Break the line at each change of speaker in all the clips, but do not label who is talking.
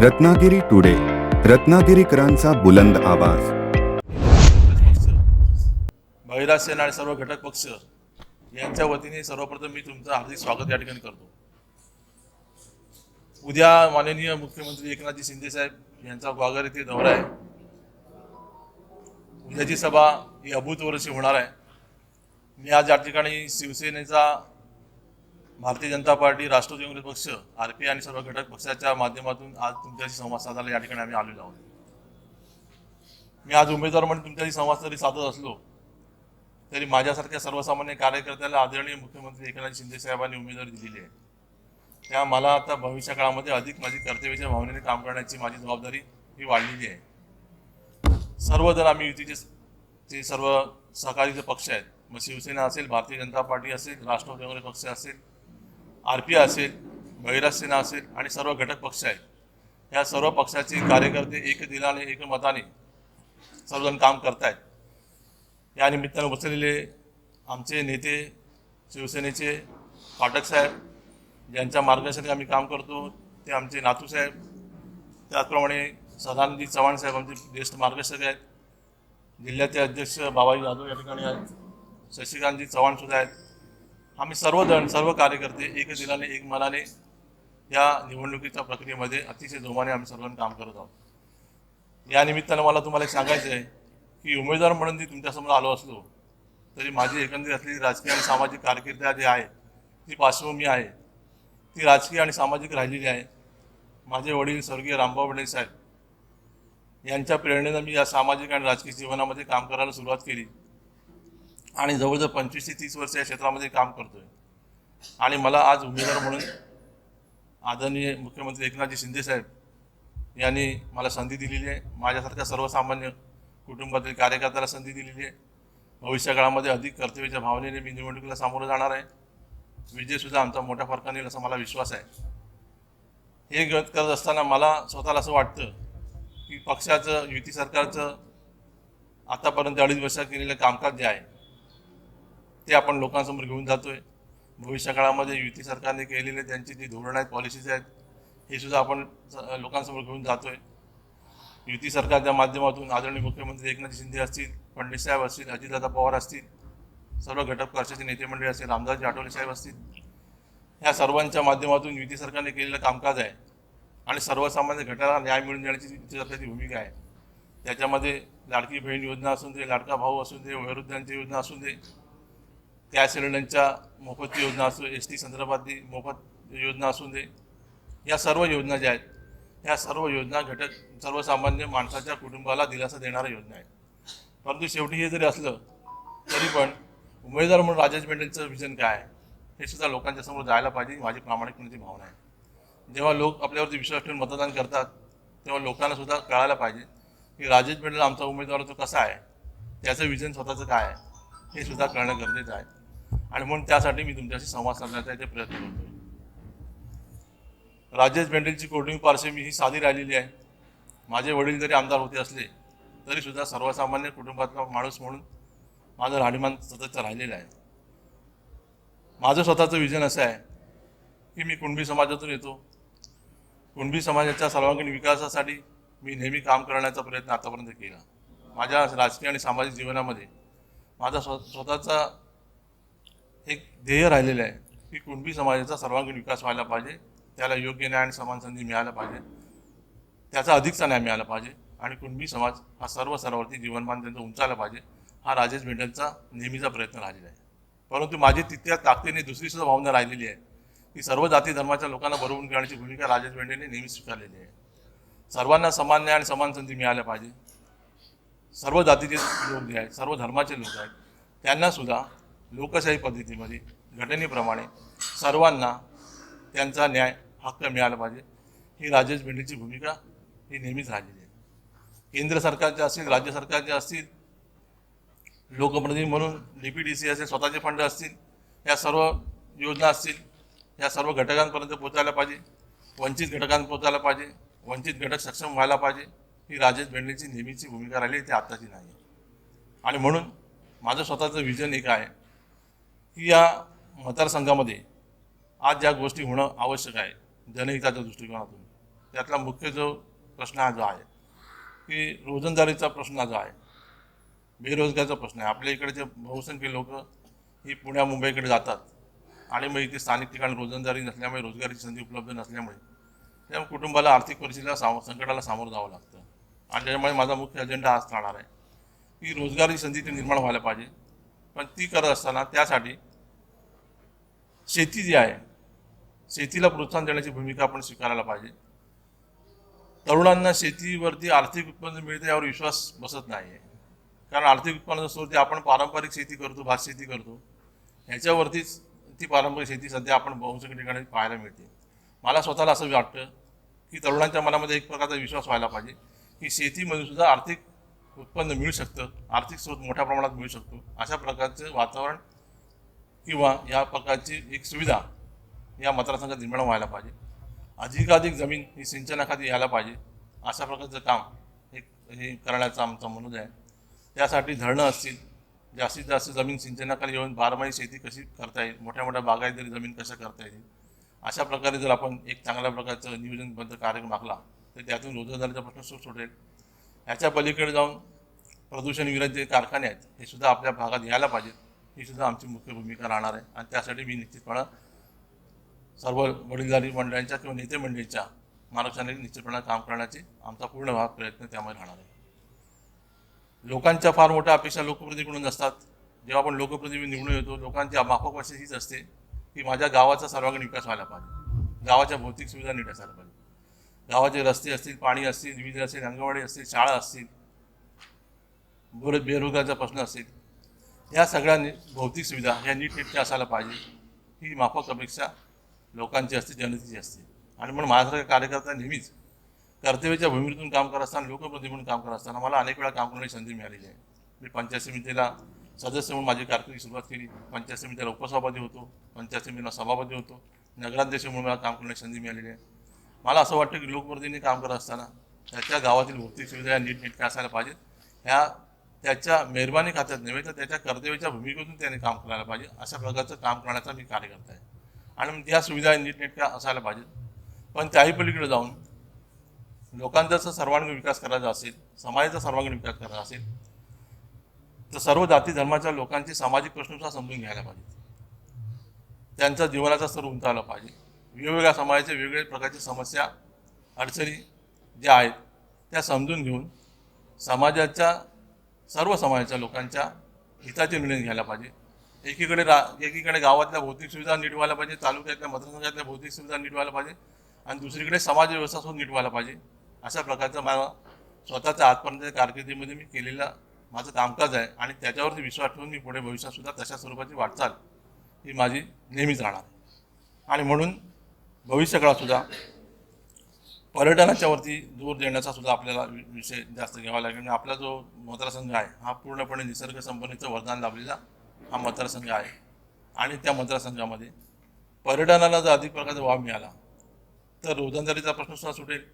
Ratnagiri today रत्नागिरीकरांचा बुलंद आवाज.
महिला सेना आणि सर्व घटक पक्ष यांच्या वतीने सर्वप्रथम मी तुमचं हार्दिक स्वागत या ठिकाणी करतो. उद्या माननीय मुख्यमंत्री एकनाथजी शिंदे साहेब यांचा ग्वागर येथे दौरा आहे. उद्याची सभा ही अभूतवर्षी होणार आहे. मी आज या ठिकाणी शिवसेनेचा भारतीय जनता पार्टी राष्ट्रवादी काँग्रेस पक्ष आर पी आणि सर्व घटक पक्षाच्या माध्यमातून आज तुमच्याशी संवाद साधायला या ठिकाणी आम्ही आलेलो आहोत. मी आज उमेदवार म्हणून तुमच्याशी संवाद जरी साधत असलो तरी माझ्यासारख्या सर्वसामान्य कार्यकर्त्याला आदरणीय मुख्यमंत्री एकनाथ शिंदे साहेबांनी उमेदवारी दिलेली आहे. त्या मला आता भविष्य काळामध्ये अधिक माझी कर्तव्याच्या भावनेने काम करण्याची माझी जबाबदारी ही वाढलेली आहे. सर्व जर आम्ही युतीचे जे सर्व सहकारी जे पक्ष आहेत मग शिवसेना असेल भारतीय जनता पार्टी असेल राष्ट्रवादी काँग्रेस पक्ष असेल आर पी असेल बहिराज सेना असेल आणि सर्व घटक पक्ष आहेत. या सर्व पक्षाचे कार्यकर्ते एक दिलाने एक मताने सर्वजण काम करतायत. या निमित्तानं बसलेले आमचे नेते शिवसेनेचे पाठक साहेब ज्यांच्या मार्गदर्शनाने आम्ही काम करतो ते आमचे नातू साहेब त्याचप्रमाणे सदानंदी चव्हाण साहेब आमचे ज्येष्ठ मार्गदर्शक आहेत. जिल्ह्याचे अध्यक्ष बाबाजी जाधव या ठिकाणी आहेत. शशिकांतजी चव्हाणसुद्धा आहेत. आम्ही सर्वजण सर्व कार्यकर्ते एक दिलाने एक मनाने या निवडणुकीच्या प्रक्रियेमध्ये अतिशय जोमाने आम्ही सर्वजण काम करत आहोत. या निमित्तानं मला तुम्हाला एक सांगायचं आहे की उमेदवार म्हणून मी तुमच्यासमोर आलो असलो तरी माझी एकंदरीत असलेली राजकीय आणि सामाजिक कारकीर्द जी आहे ती पार्श्वभूमी आहे. ती राजकीय आणि सामाजिक राहिलेली आहे. माझे वडील स्वर्गीय रामभाऊ वडील साहेब यांच्या प्रेरणेनं मी या सामाजिक आणि राजकीय जीवनामध्ये काम करायला सुरुवात केली. आणि जवळजवळ पंचवीस ते तीस वर्ष या क्षेत्रामध्ये काम करतोय. आणि मला आज उमेदवार म्हणून आदरणीय मुख्यमंत्री एकनाथजी शिंदे साहेब यांनी मला संधी दिलेली आहे. माझ्यासारख्या सर्वसामान्य कुटुंबातील कार्यकर्त्याला संधी दिलेली आहे. भविष्य काळामध्ये अधिक कर्तव्याच्या भावनेने मी निवडणुकीला सामोरं जाणार आहे. विजयसुद्धा आमचा मोठ्या फरकाने येईल असा मला विश्वास आहे. हे गत करत असताना मला स्वतःला असं वाटतं की पक्षाचं युती सरकारचं आतापर्यंत अडीच वर्षात केलेलं कामकाज जे आहे ते आपण लोकांसमोर घेऊन जातोय. भविष्य काळामध्ये युती सरकारने केलेले त्यांची जी धोरणं आहेत पॉलिसीज आहेत हे सुद्धा आपण स- लोकांसमोर घेऊन जातोय. युती सरकारच्या माध्यमातून आदरणीय मुख्यमंत्री एकनाथ शिंदे असतील फडणवीस साहेब असतील अजितदादा पवार असतील सर्व घटक पक्षाचे नेते मंडळी असतील रामदासजी आठवले साहेब असतील ह्या सर्वांच्या माध्यमातून युती सरकारने केलेलं कामकाज आहे. आणि सर्वसामान्य घटकाला न्याय मिळून देण्याची युती सरकारची भूमिका आहे. त्याच्यामध्ये लाडकी बहीण योजना असून दे लाडका भाऊ असून दे वयोवृद्धांची योजना असून दे गॅस सिलेंडरच्या मोफत योजना असू एस टी संदर्भातली मोफत योजना असू दे या सर्व योजना ज्या आहेत या सर्व योजना घटक सर्वसामान्य माणसाच्या कुटुंबाला दिलासा देणाऱ्या योजना आहेत. परंतु शेवटी हे जरी असलं तरी पण उमेदवार म्हणून राजेश बेंडेंचं विजन काय आहे? हे सुद्धा लोकांच्या समोर जायला पाहिजे माझी प्रामाणिकपणाची भावना आहे. जेव्हा लोक आपल्यावरती विश्वास ठेवून मतदान करतात तेव्हा लोकांना सुद्धा कळायला पाहिजे की राजेश बेंडेला आमचा उमेदवार तो कसा आहे? त्याचं विजन स्वतःचं काय आहे? हे सुद्धा कळणं गरजेचं आहे. आणि म्हणून त्यासाठी मी तुमच्याशी संवाद साधण्याचा इथे प्रयत्न करतो राजेश बेंडेलची कौटुंबिक मी ही साधी राहिलेली आहे. माझे वडील जरी आमदार होते असले तरी सुद्धा सर्वसामान्य कुटुंबातला माणूस म्हणून माझं राहणीमान सतत राहिलेलं आहे. माझं स्वतःचं विजन असं आहे की मी कुणबी समाजातून येतो. कुणबी समाजाच्या सर्वांगीण विकासासाठी मी नेहमी काम करण्याचा प्रयत्न आतापर्यंत केला. माझ्या राजकीय आणि सामाजिक जीवनामध्ये माझा स्व स्वतःचा एक ध्येय राहिलेलं आहे की कुणबी समाजाचा सर्वांगीण विकास व्हायला पाहिजे त्याला योग्य न्याय आणि समान संधी मिळायला पाहिजे त्याचा अधिकचा न्याय मिळाला पाहिजे आणि कुणबी समाज हा सर्व सर्वार्थी जीवनमान त्यांचं उंचायला पाहिजे हा राजेश भेंडलचा नेहमीचा प्रयत्न राहिलेला आहे. परंतु माझी तितक्या ताकदीने दुसरी सुद्धा भावना राहिलेली आहे की सर्व जाती धर्माच्या लोकांना बरोबर घेण्याची भूमिका राजेश भेंडेने नेहमी स्वीकारलेली आहे. सर्वांना समान न्याय आणि समान संधी मिळायला पाहिजे. सर्व जातीचे लोक जे आहेत सर्व धर्माचे लोक आहेत त्यांना सुद्धा लोकशाही पद्धतीमध्ये घटनेप्रमाणे सर्वांना त्यांचा न्याय हक्क मिळाला पाहिजे. ही राजेश भेंडेची भूमिका ही नेहमीच राहिलेली आहे. केंद्र सरकारचे असतील राज्य सरकारचे असतील लोकप्रतिनिधी म्हणून डी पी डी सी असेल स्वतःचे फंड असतील या सर्व योजना असतील या सर्व घटकांपर्यंत पोहोचायला पाहिजे वंचित घटकांपर्यंत पोहोचायला पाहिजे वंचित घटक सक्षम व्हायला पाहिजे ही राजेश भेंडेची नेहमीची भूमिका राहिली ती आत्ताची नाही. आणि म्हणून माझं स्वतःचं विजन एक आहे की या मतदारसंघामध्ये आज ज्या गोष्टी होणं आवश्यक आहे जनहिताच्या दृष्टिकोनातून त्यातला मुख्य जो प्रश्न हा जो आहे की रोजंदारीचा प्रश्न हा जो आहे बेरोजगारीचा प्रश्न आहे. आपल्या इकडे जे बहुसंख्य लोक ही पुण्या मुंबईकडे जातात आणि मग इथे स्थानिक ठिकाणी रोजंदारी नसल्यामुळे रोजगारीची संधी उपलब्ध नसल्यामुळे त्या कुटुंबाला आर्थिक परिस्थितीला सामो संकटाला सामोरं जावं लागतं. आणि त्याच्यामुळे माझा मुख्य अजेंडा हाच राहणार आहे की रोजगारी संधी ती निर्माण व्हायला पाहिजे. पण ती करत असताना त्यासाठी शेती जी आहे शेतीला प्रोत्साहन देण्याची भूमिका आपण स्वीकारायला पाहिजे. तरुणांना शेतीवरती आर्थिक उत्पन्न मिळते यावर विश्वास बसत नाही आहे कारण आर्थिक उत्पन्न स्रोत आपण पारंपरिक शेती करतो भात शेती करतो. ह्याच्यावरतीच ती पारंपरिक शेती सध्या आपण बहुसंख्य ठिकाणी पाहायला मिळते. मला स्वतःला असं वाटतं की तरुणांच्या मनामध्ये एक प्रकारचा विश्वास व्हायला पाहिजे की शेतीमध्ये सुद्धा आर्थिक उत्पन्न मिळू शकतं आर्थिक स्रोत मोठ्या प्रमाणात मिळू शकतो. अशा प्रकारचं वातावरण किंवा या प्रकारची एक सुविधा या मतदारसंघात निर्माण व्हायला पाहिजे. अधिकाधिक जमीन ही सिंचनाखाली यायला पाहिजे. अशा प्रकारचं काम एक हे करण्याचा आमचा मनोज आहे. त्यासाठी धरणं असतील. जास्तीत जास्त जमीन सिंचनाखाली येऊन बारमाही शेती कशी करता येईल? मोठ्या मोठ्या बागायतदारी जमीन कशा करता येईल अशा प्रकारे जर आपण एक चांगल्या प्रकारचं नियोजनबद्ध कार्यक्रम आखला तर त्यातून रोजगारीचा प्रश्न सुट सुटेल. ह्याच्या पलीकडे जाऊन प्रदूषण विरोधी जे कारखाने आहेत हे सुद्धा आपल्या भागात यायला पाहिजेत. ही सुद्धा आमची मुख्य भूमिका राहणार आहे. आणि त्यासाठी मी निश्चितपणा सर्व वडीलधारी मंडळांच्या किंवा नेते मंडळींच्या मार्गदर्शनाने निश्चितपणे काम करण्याची आमचा पूर्ण भाग प्रयत्न त्यामुळे राहणार आहे. लोकांच्या फार मोठ्या अपेक्षा लोकप्रतिनिधीकडून असतात. जेव्हा आपण लोकप्रतिनिधी निवडून येतो लोकांची माफक अशी हीच असते की माझ्या गावाचा सर्वांगीण विकास व्हायला पाहिजे. गावाच्या भौतिक सुविधा नीट असायला पाहिजे. गावाचे रस्ते असतील पाणी असतील विविध असेल अंगणवाडी असतील शाळा असतील बरं बेरोजगारचा प्रश्न असेल या सगळ्या नि- भौतिक सुविधा ह्या नीटनेटक्या असायला पाहिजे. ही माफक अपेक्षा लोकांची असते जनतेची असते. आणि म्हणून माझ्यासारखा कार्यकर्ता नेहमीच कर्तव्याच्या भूमीतून काम करत असताना लोकप्रतिनिधी म्हणून काम करत असताना मला अनेक वेळा काम करण्याची संधी मिळालेली आहे. मी पंचायत समितीला सदस्य म्हणून माझी कारकिर्दी सुरुवात केली. पंचायत समितीला उपसभापती होतो पंचायत समितीला सभापती होतो नगराध्यक्ष म्हणून मला काम करण्याची संधी मिळालेली आहे. मला असं वाटतं की लोकप्रतिनिधी काम करत असताना त्याच्या गावातील भौतिक सुविधा या नीटनेटक्या असायला पाहिजेत. ह्या त्याच्या मेहरबानी खात्यात नव्हे तर त्याच्या कर्तव्याच्या भूमिकेतून त्याने काम करायला पाहिजे. अशा प्रकारचं काम करण्याचा मी कार्यकर्ता आहे. आणि मग त्या सुविधा नीटनेटक्या असायला पाहिजेत. पण त्याही पलीकडे जाऊन लोकांचा जर सर्वांगीण विकास करायचा असेल समाजाचा सर्वांगीण विकास करायचा असेल तर सर्व जाती धर्माच्या लोकांचे सामाजिक प्रश्नसुद्धा समजून घ्यायला पाहिजेत. त्यांचा जीवनाचा स्तर उंचावला पाहिजे. वेगवेगळ्या समाजाच्या वेगवेगळ्या प्रकारच्या समस्या अडचणी ज्या आहेत त्या समजून घेऊन समाजाच्या सर्व समाजाच्या लोकांच्या हिताचे निर्णय घ्यायला पाहिजे. एकीकडे रा एकीकडे गावातल्या भौतिक सुविधा नीट व्हायला पाहिजे तालुक्यातल्या मतदारसंघातल्या भौतिक सुविधा नीट व्हायला पाहिजे आणि दुसरीकडे समाज व्यवस्था सुद्धा नीट व्हायला पाहिजे. अशा प्रकारचं माझा स्वतःच्या आजपर्यंत कारकिर्दीमध्ये मी केलेलं माझं कामकाज आहे आणि त्याच्यावरती विश्वास ठेवून मी पुढे भविष्यात सुद्धा तशा स्वरूपाची वाटचाल ही माझी नेहमीच राहणार आणि म्हणून भविष्यकाळातसुद्धा पर्यटनाच्या वरती जोर देण्याचा सुद्धा आपल्याला वि- विषय जास्त घ्यावा लागेल. आणि आपला जो मतदारसंघ आहे हा पूर्णपणे निसर्ग संपन्नीचं वरदान लाभलेला हा मतदारसंघ आहे. आणि त्या मतदारसंघामध्ये पर्यटनाला जर अधिक प्रकारचा वाव मिळाला तर रोजंदारीचा प्रश्न सुद्धा सुटेल.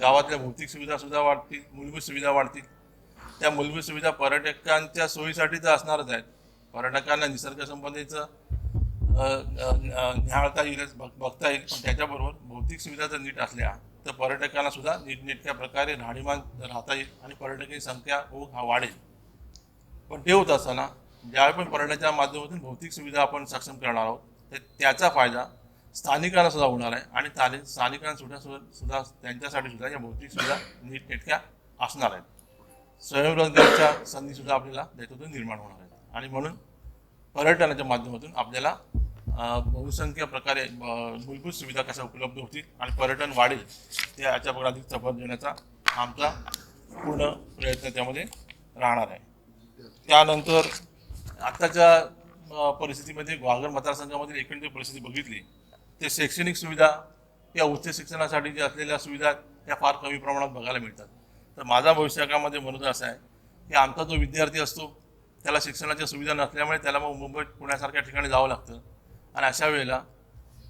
गावातल्या भौतिक सुविधासुद्धा वाढतील मूलभूत सुविधा वाढतील. त्या मूलभूत सुविधा पर्यटकांच्या सोयीसाठी तर असणारच आहेत. पर्यटकांना निसर्गसंबंधीचं न्याळता निहाळता येईल बघ- बघता येईल. पण त्याच्याबरोबर भौतिक सुविधा जर नीट असल्या तर पर्यटकांना सुद्धा नीटनेटक्या प्रकारे राहणीमान राहता येईल आणि पर्यटकांची संख्या ओघ हा वाढेल. पण ते होत असताना ज्यावेळी पण पर्यटनाच्या माध्यमातून भौतिक सुविधा आपण सक्षम करणार आहोत तर त्याचा फायदा स्थानिकांना सुद्धा होणार आहे आणि ताले स्थानिकांना सुद्धा सुद्धा त्यांच्यासाठी सुद्धा या भौतिक सुविधा नीटनेटक्या असणार आहेत. स्वयंरोजगारच्या संधीसुद्धा आपल्याला त्याच्यातून निर्माण होणार आहेत. आणि म्हणून पर्यटनाच्या माध्यमातून आपल्याला बहुसंख्य प्रकारे मूलभूत सुविधा कशा उपलब्ध होतील आणि पर्यटन वाढेल ते याच्यावर अधिक चपत देण्याचा आमचा पूर्ण प्रयत्न त्यामध्ये राहणार आहे. त्यानंतर आत्ताच्या परिस्थितीमध्ये ग्वागर मतदारसंघामधील एकंदर परिस्थिती बघितली ते शैक्षणिक सुविधा या उच्च शिक्षणासाठी ज्या असलेल्या सुविधा त्या फार कमी प्रमाणात बघायला मिळतात. तर माझा भविष्यकाळामध्ये म्हणून असं आहे की आमचा जो विद्यार्थी असतो त्याला शिक्षणाच्या सुविधा नसल्यामुळे त्याला मग मुंबईत पुण्यासारख्या ठिकाणी जावं लागतं. आणि अशा वेळेला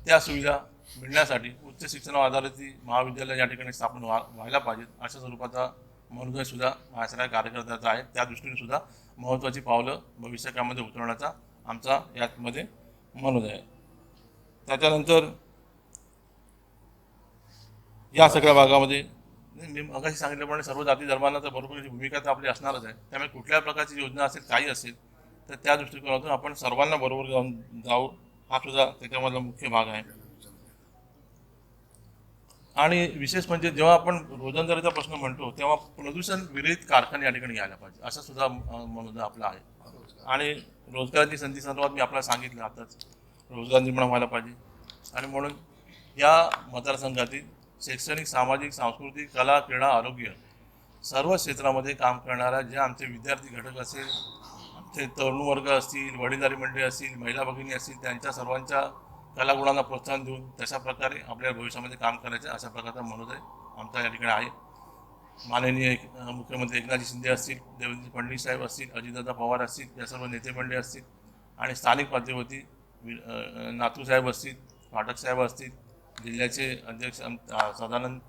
त्या सुविधा मिळण्यासाठी उच्च शिक्षणावर आधारित महाविद्यालय या ठिकाणी स्थापन व्हा व्हायला पाहिजेत. अशा स्वरूपाचा मनोदय सुद्धा माझ्यासारख्या कार्यकर्त्याचा आहे. त्या दृष्टीने सुद्धा महत्त्वाची पावलं भविष्यकाळामध्ये उतरवण्याचा आमचा यातमध्ये मनोदय आहे. त्याच्यानंतर या सगळ्या भागामध्ये मी मगाशी सांगितल्याप्रमाणे सर्व जाती धर्मांना तर बरोबर भूमिका तर आपली असणारच आहे. त्यामुळे कुठल्या प्रकारची योजना असेल काही असेल तर त्या दृष्टिकोनातून आपण सर्वांना बरोबर जाऊन जाऊ हा सुद्धा त्याच्यामधला मुख्य भाग आहे. आणि विशेष म्हणजे जेव्हा आपण रोजंदारीचा प्रश्न म्हणतो तेव्हा प्रदूषण विरहित कारखाने या ठिकाणी घ्यायला पाहिजे. असा सुद्धा म्हणून मुद्दा आपला आहे. आणि रोजगाराची संधी संदर्भात मी आपल्याला सांगितलं आताच रोजगार निर्माण व्हायला पाहिजे. आणि म्हणून या मतदारसंघातील शैक्षणिक सामाजिक सांस्कृतिक कला क्रीडा आरोग्य सर्व क्षेत्रामध्ये काम करणाऱ्या जे आमचे विद्यार्थी घटक असेल ते तरुण वर्ग असतील वडीलधारी मंडळी असतील महिला भगिनी असतील त्यांच्या सर्वांच्या कलागुणांना प्रोत्साहन देऊन तशा प्रकारे आपल्या भविष्यामध्ये काम करायचं अशा प्रकारचा मनोदय आमचा या ठिकाणी आहे. माननीय मुख्यमंत्री एकनाथजी शिंदे असतील देवेंद्र फडणवीस साहेब असतील अजितदादा पवार असतील या सर्व नेते मंडळी असतील आणि स्थानिक पातळीवरती वि- नातू साहेब असतील फाटक साहेब असतील जिल्ह्याचे अध्यक्ष सदानंद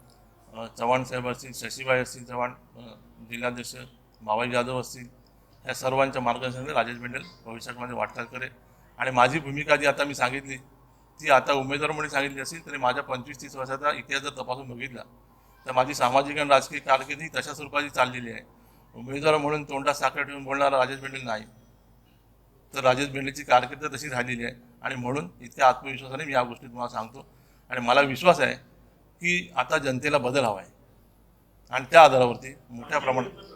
चव्हाण साहेब असतील शशीबाई असतील चव्हाण जिल्हाध्यक्ष बाबाई जाधव असतील या सर्वांच्या मार्गदर्शनाने राजेश बेंडल भविष्यामध्ये वाटचाल करेल. आणि माझी भूमिका जी आता मी सांगितली ती आता उमेदवार म्हणून सांगितली असेल तरी माझ्या पंचवीस तीस वर्षाचा इतिहास जर तपासून बघितला तर माझी सामाजिक आणि राजकीय कारकीर्द ही तशा स्वरूपाची चाललेली आहे. उमेदवार म्हणून तोंडात साखर ठेवून बोलणारा राजेश बेंडेल नाही. तर राजेश भेंडेची कारकीर्द तशी झालेली आहे आणि म्हणून इतक्या आत्मविश्वासाने मी या गोष्टी तुम्हाला सांगतो. आणि मला विश्वास आहे की आता जनतेला बदल हवा आहे. आणि त्या आधारावरती मोठ्या प्रमाणात